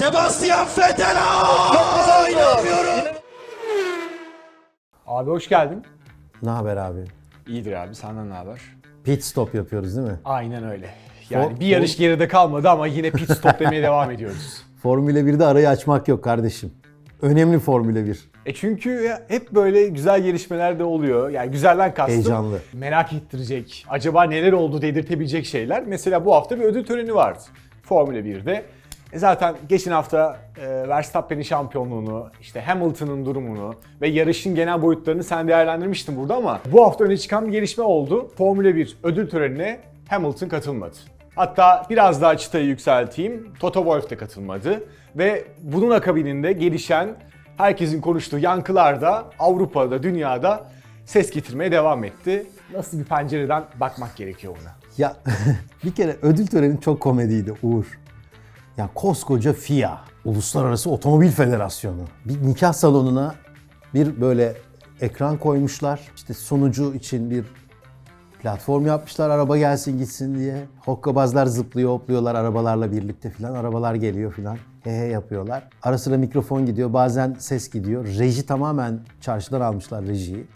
Sebastian Vettel! Abi hoş geldin. Ne haber abi? İyidir abi senden ne haber? Pit stop yapıyoruz değil mi? Aynen öyle. Yani For- bir yarış geride kalmadı ama yine pit stop demeye devam ediyoruz. Formula 1'de arayı açmak yok kardeşim. Önemli Formula 1. E çünkü ya hep böyle güzel gelişmeler de oluyor. Yani güzelden kastım. Heyecanlı. Merak ettirecek. Acaba neler oldu dedirtebilecek şeyler. Mesela bu hafta bir ödül töreni vardı. Formula 1'de. E zaten geçen hafta e, Verstappen'in şampiyonluğunu, işte Hamilton'ın durumunu ve yarışın genel boyutlarını sen değerlendirmiştin burada ama bu hafta öne çıkan bir gelişme oldu. Formula 1 ödül törenine Hamilton katılmadı. Hatta biraz daha çıtayı yükselteyim. Toto Wolff de katılmadı. Ve bunun akabininde gelişen herkesin konuştuğu yankılar da Avrupa'da, dünyada ses getirmeye devam etti. Nasıl bir pencereden bakmak gerekiyor buna? Ya bir kere ödül töreni çok komediydi Uğur. Ya koskoca FIA, Uluslararası Otomobil Federasyonu. Bir nikah salonuna bir böyle ekran koymuşlar. İşte sunucu için bir platform yapmışlar araba gelsin gitsin diye. Hokkabazlar zıplıyor hopluyorlar arabalarla birlikte filan. Arabalar geliyor filan. He he yapıyorlar. Ara sıra mikrofon gidiyor bazen ses gidiyor. Reji tamamen çarşıdan almışlar rejiyi.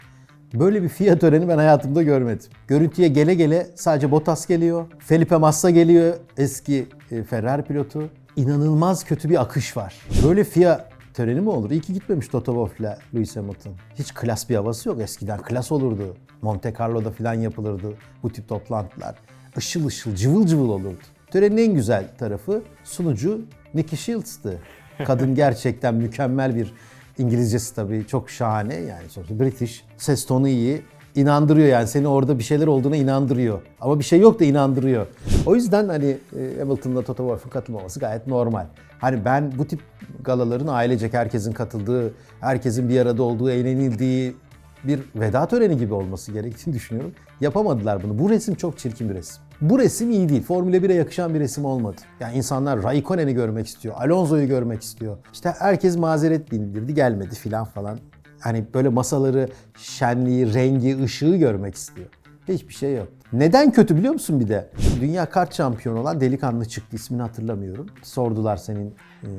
Böyle bir FIA töreni ben hayatımda görmedim. Görüntüye gele gele sadece Bottas geliyor. Felipe Massa geliyor eski e, Ferrari pilotu. İnanılmaz kötü bir akış var. Böyle FIA töreni mi olur? İyi ki gitmemiş Toto Wolff'la Lewis Hamilton. Hiç klas bir havası yok. Eskiden klas olurdu. Monte Carlo'da falan yapılırdı bu tip toplantılar. Işıl ışıl, cıvıl cıvıl olurdu. Törenin en güzel tarafı sunucu Nicky Shields'tı. Kadın gerçekten mükemmel bir İngilizcesi tabii çok şahane yani sonuçta British. Ses tonu iyi. inandırıyor yani seni orada bir şeyler olduğuna inandırıyor. Ama bir şey yok da inandırıyor. O yüzden hani e, Hamilton'la Toto Wolff'un katılmaması gayet normal. Hani ben bu tip galaların ailecek herkesin katıldığı, herkesin bir arada olduğu, eğlenildiği bir veda töreni gibi olması gerektiğini düşünüyorum. Yapamadılar bunu. Bu resim çok çirkin bir resim. Bu resim iyi değil. Formula 1'e yakışan bir resim olmadı. Yani insanlar Raikkonen'i görmek istiyor, Alonso'yu görmek istiyor. İşte herkes mazeret bildirdi, gelmedi filan falan. Hani böyle masaları, şenliği, rengi, ışığı görmek istiyor. Hiçbir şey yok. Neden kötü biliyor musun bir de? Dünya kart şampiyonu olan delikanlı çıktı ismini hatırlamıyorum. Sordular senin e,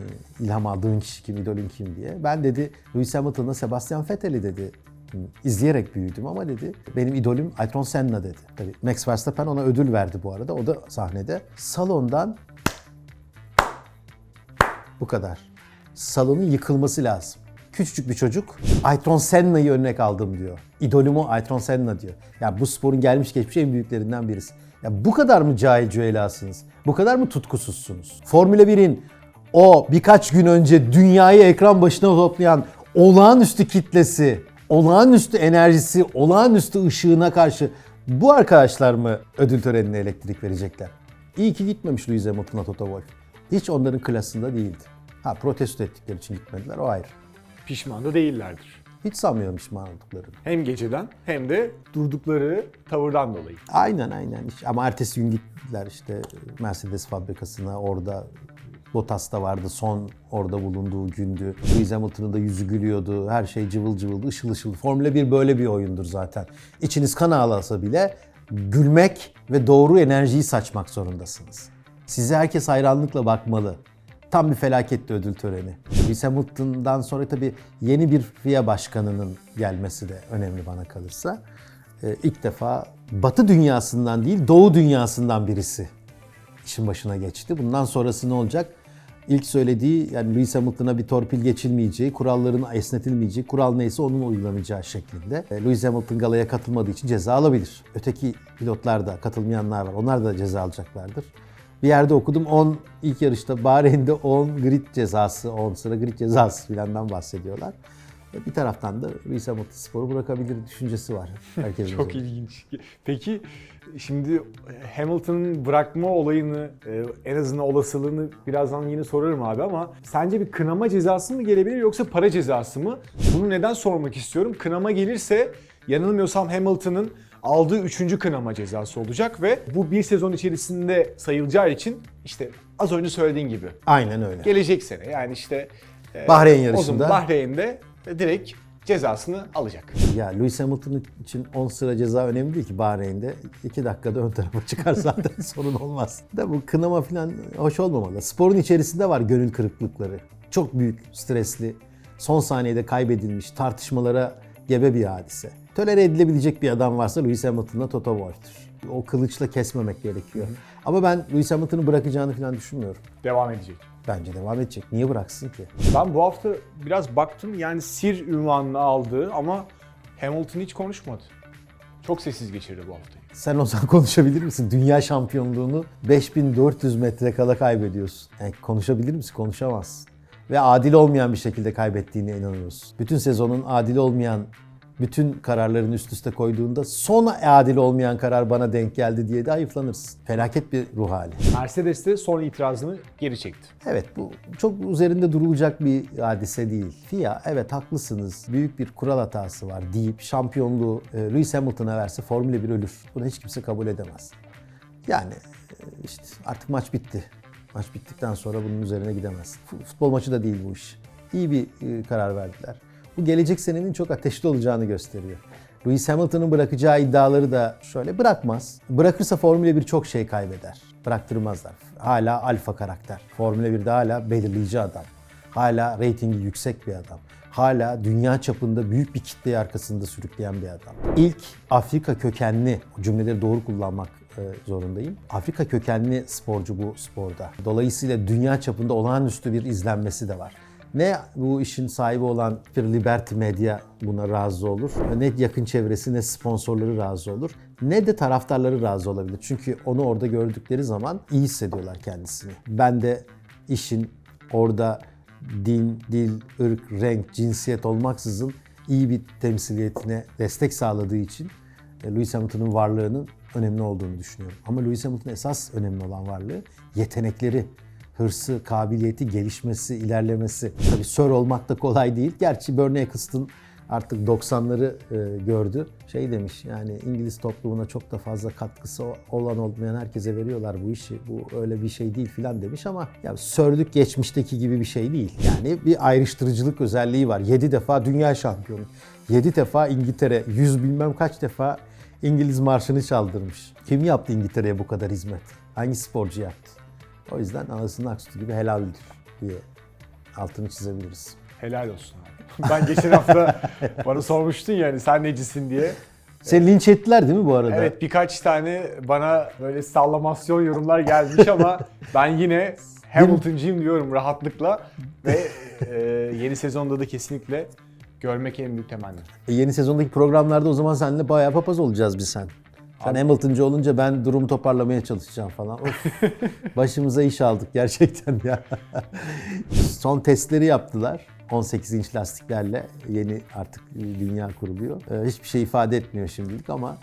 ilham aldığın kişi kim, idolün kim diye. Ben dedi Lewis Hamilton'la Sebastian Vettel'i dedi izleyerek büyüdüm ama dedi benim idolüm Ayrton Senna dedi. Tabii Max Verstappen ona ödül verdi bu arada. O da sahnede. Salondan bu kadar. Salonun yıkılması lazım. Küçücük bir çocuk Ayrton Senna'yı örnek aldım diyor. İdolüm o Ayrton Senna diyor. Ya bu sporun gelmiş geçmiş en büyüklerinden birisi. Ya bu kadar mı cahil cüelasınız? Bu kadar mı tutkusuzsunuz? Formula 1'in o birkaç gün önce dünyayı ekran başına toplayan olağanüstü kitlesi, olağanüstü enerjisi, olağanüstü ışığına karşı bu arkadaşlar mı ödül törenine elektrik verecekler? İyi ki gitmemiş Lewis Hamilton'la Toto Wolff. Hiç onların klasında değildi. Ha protesto ettikleri için gitmediler o ayrı. Pişman da değillerdir. Hiç sanmıyorum pişman olduklarını. Hem geceden hem de durdukları tavırdan dolayı. Aynen aynen. Ama ertesi gün gittiler işte Mercedes fabrikasına orada Bottas da vardı son orada bulunduğu gündü. Lewis Hamilton'ın da yüzü gülüyordu. Her şey cıvıl cıvıl, ışıl ışıl. Formula 1 böyle bir oyundur zaten. İçiniz kan ağlasa bile gülmek ve doğru enerjiyi saçmak zorundasınız. Size herkes hayranlıkla bakmalı. Tam bir felaketti ödül töreni. Lewis Hamilton'dan sonra tabii yeni bir FIA başkanının gelmesi de önemli bana kalırsa. Ee, ilk defa Batı dünyasından değil Doğu dünyasından birisi işin başına geçti. Bundan sonrası ne olacak? İlk söylediği yani Lewis Hamilton'a bir torpil geçilmeyeceği, kuralların esnetilmeyeceği, kural neyse onun uygulanacağı şeklinde. E, Lewis Hamilton galaya katılmadığı için ceza alabilir. Öteki pilotlar da katılmayanlar var. Onlar da ceza alacaklardır. Bir yerde okudum 10 ilk yarışta Bahreyn'de 10 grid cezası, 10 sıra grid cezası filandan bahsediyorlar. Bir taraftan da Hamilton sporu bırakabilir düşüncesi var. Herkesin Çok üzerinde. ilginç. Peki şimdi Hamilton'ın bırakma olayını e, en azından olasılığını birazdan yine sorarım abi ama sence bir kınama cezası mı gelebilir yoksa para cezası mı? Bunu neden sormak istiyorum? Kınama gelirse yanılmıyorsam Hamilton'ın aldığı üçüncü kınama cezası olacak ve bu bir sezon içerisinde sayılacağı için işte az önce söylediğin gibi Aynen öyle. gelecek sene yani işte e, Bahreyn o yarışında. zaman Bahreyn'de direkt cezasını alacak. Ya Lewis Hamilton için 10 sıra ceza önemli değil ki Bahreyn'de. 2 dakikada ön tarafa çıkar zaten sorun olmaz. Da bu kınama falan hoş olmamalı. Sporun içerisinde var gönül kırıklıkları. Çok büyük, stresli, son saniyede kaybedilmiş, tartışmalara gebe bir hadise. Tolere edilebilecek bir adam varsa Lewis Hamilton'la Toto Wolff'tur. O kılıçla kesmemek gerekiyor. Ama ben Lewis Hamilton'ı bırakacağını falan düşünmüyorum. Devam edecek. Bence devam edecek. Niye bıraksın ki? Ben bu hafta biraz baktım yani Sir ünvanını aldı ama Hamilton hiç konuşmadı. Çok sessiz geçirdi bu haftayı. Sen o zaman konuşabilir misin? Dünya şampiyonluğunu 5400 metre kala kaybediyorsun. Yani konuşabilir misin? Konuşamazsın. Ve adil olmayan bir şekilde kaybettiğine inanıyorsun. Bütün sezonun adil olmayan bütün kararların üst üste koyduğunda son adil olmayan karar bana denk geldi diye de ayıflanırsın. Felaket bir ruh hali. Mercedes de son itirazını geri çekti. Evet bu çok üzerinde durulacak bir hadise değil. FIA evet haklısınız büyük bir kural hatası var deyip şampiyonluğu e, Lewis Hamilton'a verse Formula 1 ölür. Bunu hiç kimse kabul edemez. Yani e, işte artık maç bitti. Maç bittikten sonra bunun üzerine gidemez. Fu- Futbol maçı da değil bu iş. İyi bir e, karar verdiler. Bu gelecek senenin çok ateşli olacağını gösteriyor. Lewis Hamilton'ın bırakacağı iddiaları da şöyle bırakmaz. Bırakırsa Formula 1 çok şey kaybeder. Bıraktırmazlar. Hala alfa karakter. Formula 1'de hala belirleyici adam. Hala reytingi yüksek bir adam. Hala dünya çapında büyük bir kitleyi arkasında sürükleyen bir adam. İlk Afrika kökenli, cümleleri doğru kullanmak e, zorundayım. Afrika kökenli sporcu bu sporda. Dolayısıyla dünya çapında olağanüstü bir izlenmesi de var. Ne bu işin sahibi olan bir Liberty Media buna razı olur, ne yakın çevresi ne sponsorları razı olur, ne de taraftarları razı olabilir. Çünkü onu orada gördükleri zaman iyi hissediyorlar kendisini. Ben de işin orada din, dil, ırk, renk, cinsiyet olmaksızın iyi bir temsiliyetine destek sağladığı için e, Lewis Hamilton'ın varlığının önemli olduğunu düşünüyorum. Ama Lewis Hamilton'ın esas önemli olan varlığı yetenekleri, hırsı, kabiliyeti, gelişmesi, ilerlemesi. Tabii sör olmak da kolay değil. Gerçi Bernie Eccleston artık 90'ları e, gördü. Şey demiş yani İngiliz toplumuna çok da fazla katkısı olan olmayan herkese veriyorlar bu işi. Bu öyle bir şey değil filan demiş ama ya sördük geçmişteki gibi bir şey değil. Yani bir ayrıştırıcılık özelliği var. 7 defa dünya şampiyonu. 7 defa İngiltere, 100 bilmem kaç defa İngiliz marşını çaldırmış. Kim yaptı İngiltere'ye bu kadar hizmet? Hangi sporcu yaptı? O yüzden anasının aksutu gibi helaldir diye altını çizebiliriz. Helal olsun abi. Ben geçen hafta bana sormuştun yani sen necisin diye. Seni linç ettiler değil mi bu arada? Evet birkaç tane bana böyle sallamasyon yorumlar gelmiş ama ben yine Hamilton'cıyım diyorum rahatlıkla ve e, yeni sezonda da kesinlikle görmek en büyük temennim. E, yeni sezondaki programlarda o zaman seninle bayağı papaz olacağız biz sen. Sen Hamilton'cı olunca ben durumu toparlamaya çalışacağım falan. Of, başımıza iş aldık gerçekten ya. Son testleri yaptılar. 18 inç lastiklerle yeni artık dünya kuruluyor. Ee, Hiçbir şey ifade etmiyor şimdilik ama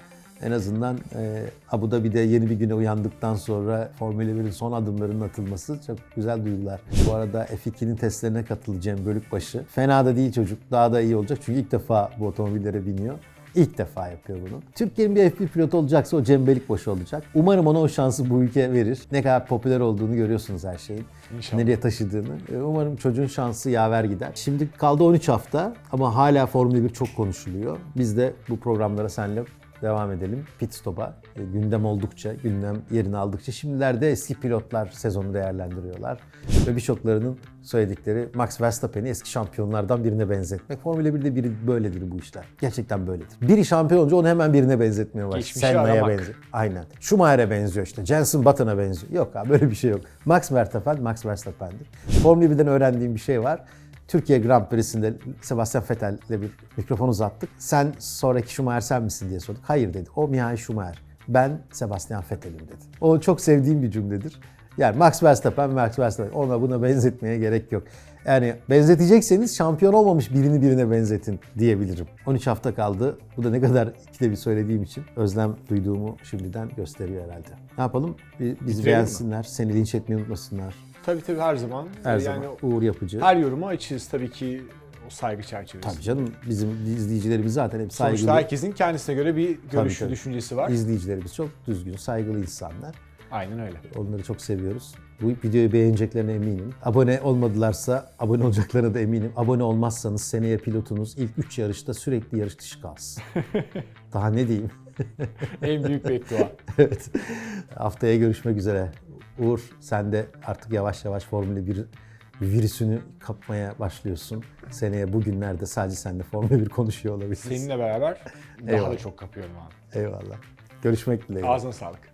en azından e, Abu Dhabi'de yeni bir güne uyandıktan sonra Formula 1'in son adımlarının atılması çok güzel duygular. Bu arada F2'nin testlerine katılacağım Bölükbaşı. Fena da değil çocuk. Daha da iyi olacak çünkü ilk defa bu otomobillere biniyor. İlk defa yapıyor bunu. Türkiye'nin bir F1 pilotu olacaksa o Cem Belikbaşı olacak. Umarım ona o şansı bu ülke verir. Ne kadar popüler olduğunu görüyorsunuz her şeyin. İnşallah. Nereye taşıdığını. E, Umarım çocuğun şansı yaver gider. Şimdi kaldı 13 hafta ama hala Formula 1 çok konuşuluyor. Biz de bu programlara seninle devam edelim. Pit stop'a e, gündem oldukça, gündem yerini aldıkça şimdilerde eski pilotlar sezonu değerlendiriyorlar. Ve birçoklarının söyledikleri Max Verstappen'i eski şampiyonlardan birine benzetmek. Formula 1'de biri böyledir bu işler. Gerçekten böyledir. Biri şampiyon olunca onu hemen birine benzetmeye başlıyor. Senna'ya benziyor. Aynen. Schumacher'e benziyor işte. Jenson Button'a benziyor. Yok abi böyle bir şey yok. Max Verstappen, Max Verstappen'dir. Formula 1'den öğrendiğim bir şey var. Türkiye Grand Prix'sinde Sebastian Vettel'le bir mikrofon uzattık. Sen sonraki Schumacher sen misin diye sorduk. Hayır dedi. O Michael Schumacher. Ben Sebastian Vettel'im dedi. O çok sevdiğim bir cümledir. Yani Max Verstappen, Max Verstappen. Ona buna benzetmeye gerek yok. Yani benzetecekseniz şampiyon olmamış birini birine benzetin diyebilirim. 13 hafta kaldı. Bu da ne kadar ikide bir söylediğim için özlem duyduğumu şimdiden gösteriyor herhalde. Ne yapalım? Bizi Bitirelim mi? beğensinler, seni linç etmeyi unutmasınlar. Tabii tabii her zaman. Her yani zaman Uğur Yapıcı. her yoruma açığız tabii ki o saygı çerçevesinde. Tabii canım bizim izleyicilerimiz zaten hep saygılı. Sonuçta herkesin kendisine göre bir görüşü, tabii. düşüncesi var. İzleyicilerimiz çok düzgün, saygılı insanlar. Aynen öyle. Onları çok seviyoruz. Bu videoyu beğeneceklerine eminim. Abone olmadılarsa abone olacaklarına da eminim. Abone olmazsanız seneye pilotunuz ilk 3 yarışta sürekli yarış dışı kalsın. Daha ne diyeyim? En büyük beddua. evet. Haftaya görüşmek üzere. Uğur sen de artık yavaş yavaş Formula 1 virüsünü kapmaya başlıyorsun. Seneye bugünlerde sadece seninle Formula 1 konuşuyor olabiliriz. Seninle beraber daha Eyvallah. da çok kapıyorum abi. Eyvallah. Görüşmek dileğiyle. Ağzına sağlık.